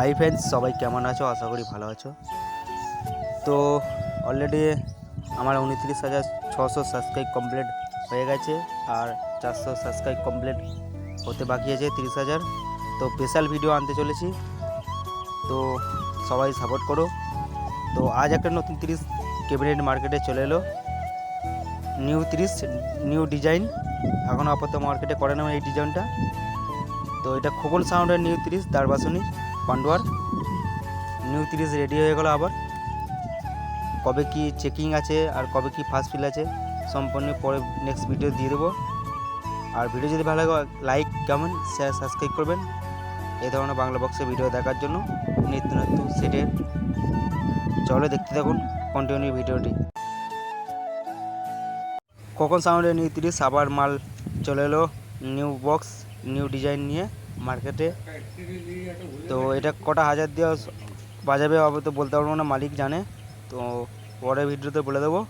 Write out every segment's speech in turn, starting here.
Hi friends সবাই কেমন আছো? আশা করি ভালো আছো। তো অলরেডি আমার উনত্রিশ হাজার ছশো সাবস্ক্রাইব কমপ্লিট হয়ে গেছে আর চারশো সাবস্ক্রাইব কমপ্লিট হতে বাকি আছে তিরিশ হাজার। তো স্পেশাল ভিডিও আনতে চলেছি। তো সবাই সাপোর্ট করো। তো আজ একটা নতুন তিরিশ ক্যাবিনেট মার্কেটে চলে এলো। নিউ তিরিশ নিউ ডিজাইন এখনও আপাতত মার্কেটে করে না এই ডিজাইনটা তো এটা খোকন সাউন্ডের নিউ তিরিশ, দারবাসনী। পান্ডুয়ার নিউ তিরিশ রেডি হয়ে গেলো আবার। কবে কি চেকিং আছে আর কবে কি ফার্স্ট ফিল আছে সম্পূর্ণ পরে নেক্সট ভিডিও দিয়ে দেবো। আর ভিডিও যদি ভালো লাগে লাইক কমেন্ট শেয়ার সাবস্ক্রাইব করবেন। এই ধরনের বাংলা বক্সের ভিডিও দেখার জন্য। নিত্য নতুন সেটের চলে দেখতে থাকুন কন্টিনিউ ভিডিওটি কখন সাউন্ডে নিউ তিরিশ, আবার মাল চলে এলো। নিউ বক্স নিউ ডিজাইন নিয়ে। মার্কেটে। তো এটা কটা হাজার দেওয়া বাজাবে হবে তো বলতে পারব না, মালিক জানে। তো পরের ভিডিওতে বলে দেবো,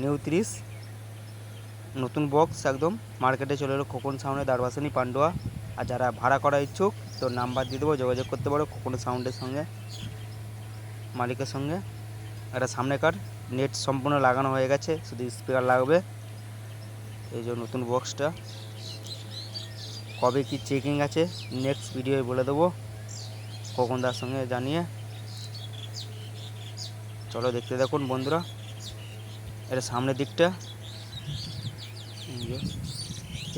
নিউ তিরিশ, নতুন বক্স একদম। মার্কেটে চলে এলো খোকন সাউন্ডে দারবাসানি, পান্ডুয়া। আর যারা ভাড়া করা ইচ্ছুক, তো নাম্বার দিয়ে দেবো, যোগাযোগ করতে পারো খোকন সাউন্ডের সঙ্গে, মালিকের সঙ্গে। একটা সামনেকার নেট সম্পূর্ণ লাগানো হয়ে গেছে, শুধু স্পিকার লাগবে। এই যে নতুন বক্সটা কবে কি চেকিং আছে নেক্সট ভিডিওয় বলে দেবো। খোকনদার সঙ্গে জানিয়ে। চলো দেখতে দেখুন বন্ধুরা। এটা সামনের দিকটা।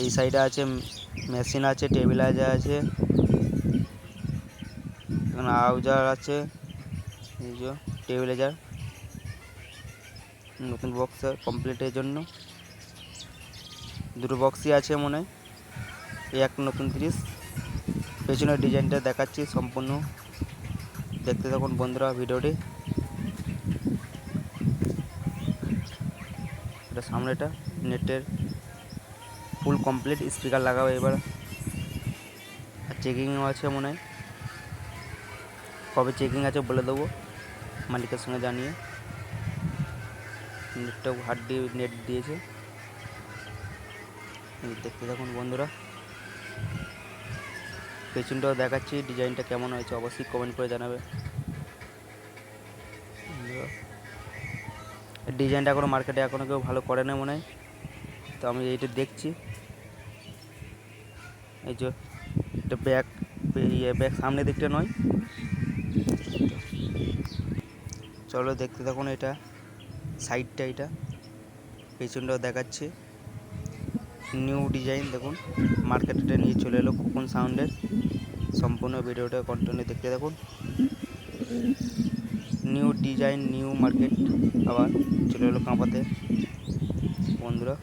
এই সাইডে আছে মেশিন আছে টেবিলাইজার আছে। আউজার আছে। টেবিলাইজার নতুন বক্স কমপ্লিটের জন্য। দুটো বক্সই আছে মনে হয়। এই এক নতুন তিরিশ। পেছনের ডিজাইনটা দেখাচ্ছি সম্পূর্ণ। দেখতে থাকুন বন্ধুরা ভিডিওটি। এটা সামনেটা নেটের ফুল কমপ্লিট স্পিকার লাগাবো এবার। আর চেকিংও আছে মনে হয়। কবে চেকিং আছে বলে দেবো মালিকের সঙ্গে জানিয়ে। নেটটাও হার্ড দিয়ে নেট দিয়েছে। দেখতে থাকুন বন্ধুরা। পেছনটাও দেখাচ্ছি, ডিজাইনটা কেমন হয়েছে অবশ্যই কমেন্ট করে জানাবে। ডিজাইনটা এখনও মার্কেটে এখনও কেউ ভালো করে না মনে হয়। তো আমি এইটা দেখছি। এই যে, এটা ব্যাক ইয়ে ব্যাক সামনের দিকটা নয়। চলো দেখতে থাকুন এটা সাইডটা এটা। পেছনটাও দেখাচ্ছি। নিউ ডিজাইন, দেখুন। মার্কেটে নিয়ে চলে এলো কোন সাউন্ডের। সম্পূর্ণ ভিডিওটা কন্টিনিউ দেখতে দেখুন নিউ ডিজাইন, নিউ মার্কেট, আবার চলে এলো কাঁপাতে। বন্ধুরা,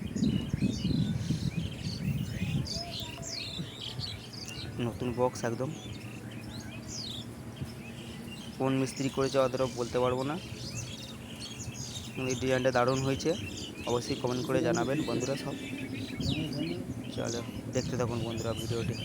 নতুন বক্স একদম। কোন মিস্ত্রি করেছে অতটা বলতে পারব না। এই ডিজাইনটা দারুণ হয়েছে। অবশ্যই কমেন্ট করে জানাবেন। বন্ধুরা সব চলো দেখতে থাকুন বন্ধুরা ভিডিওটি।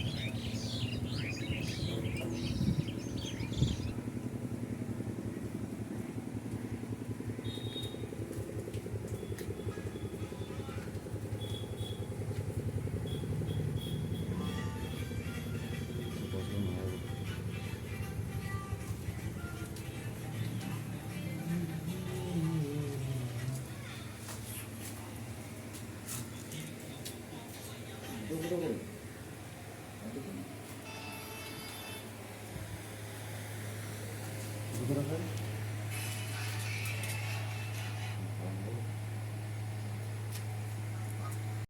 누구를 어떻게 누구라고?